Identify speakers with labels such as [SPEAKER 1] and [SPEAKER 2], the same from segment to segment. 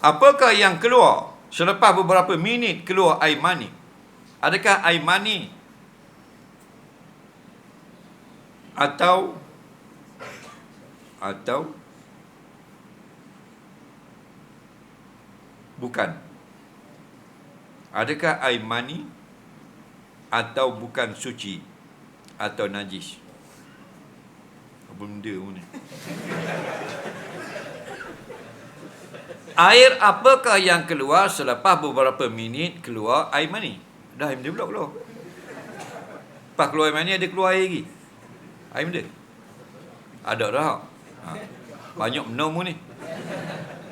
[SPEAKER 1] Apakah yang keluar selepas beberapa minit keluar air mani? Adakah air mani atau atau bukan? Adakah air mani atau bukan suci atau najis? Apa benda pun ni? Air apakah yang keluar selepas beberapa minit keluar air mani? Dah air benda pula keluar. Lepas keluar air mani ada keluar air lagi. Air benda. Ada dah. Ha. Banyak menemu ni.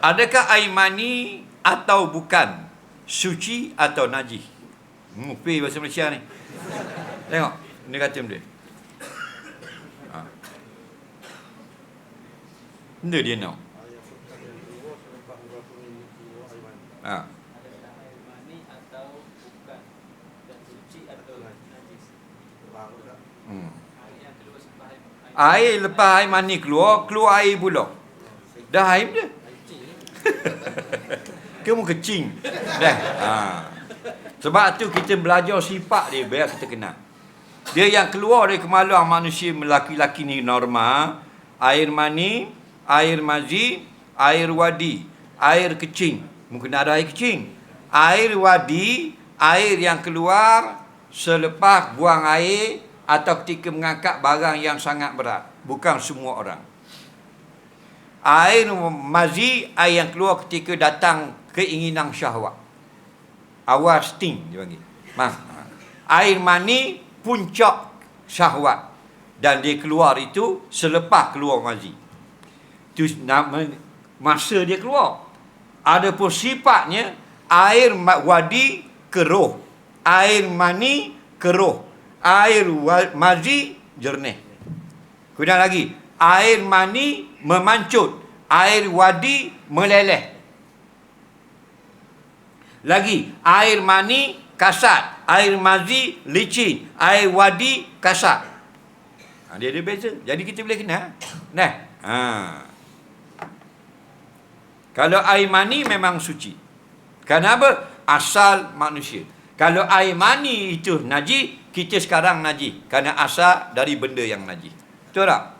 [SPEAKER 1] Adakah air mani atau bukan? Suci atau najis? Mupi bahasa Malaysia ni. Tengok. Ini kata benda. Ha. Benda dia nak. Ha.
[SPEAKER 2] Adakah air mani atau bukan dan suci atau najis?
[SPEAKER 1] Hmm.
[SPEAKER 2] Air
[SPEAKER 1] lepas air mani keluar, keluar air pula. Dah air benda. Kamu kecing. Dah. Ha. Sebab tu kita belajar sifat dia biar kita kenal. Dia yang keluar dari kemaluan manusia lelaki-lelaki ni normal, air mani, air mazi, air wadi, air kecing. Mungkin ada air kecing. Air wadi, air yang keluar selepas buang air atau ketika mengangkat barang yang sangat berat. Bukan semua orang. Air mazi, air yang keluar ketika datang keinginan syahwat. Awal sting dia panggil. Mah. Air mani puncak syahwat dan dia keluar itu selepas keluar mazi. Itu nama masa dia keluar. Ada pun sifatnya air wadi keruh, air mani keruh, air mazi jernih. Kemudian lagi, air mani memancut, air wadi meleleh. Lagi, air mani kasat, air mazi licin, air wadi kasat. Ha, dia ada beza. Jadi kita boleh kenal. Nah. Ha. Kalau air mani memang suci. Kenapa? Asal manusia. Kalau air mani itu najis, kita sekarang najis. Kerana asal dari benda yang najis. Betul tak?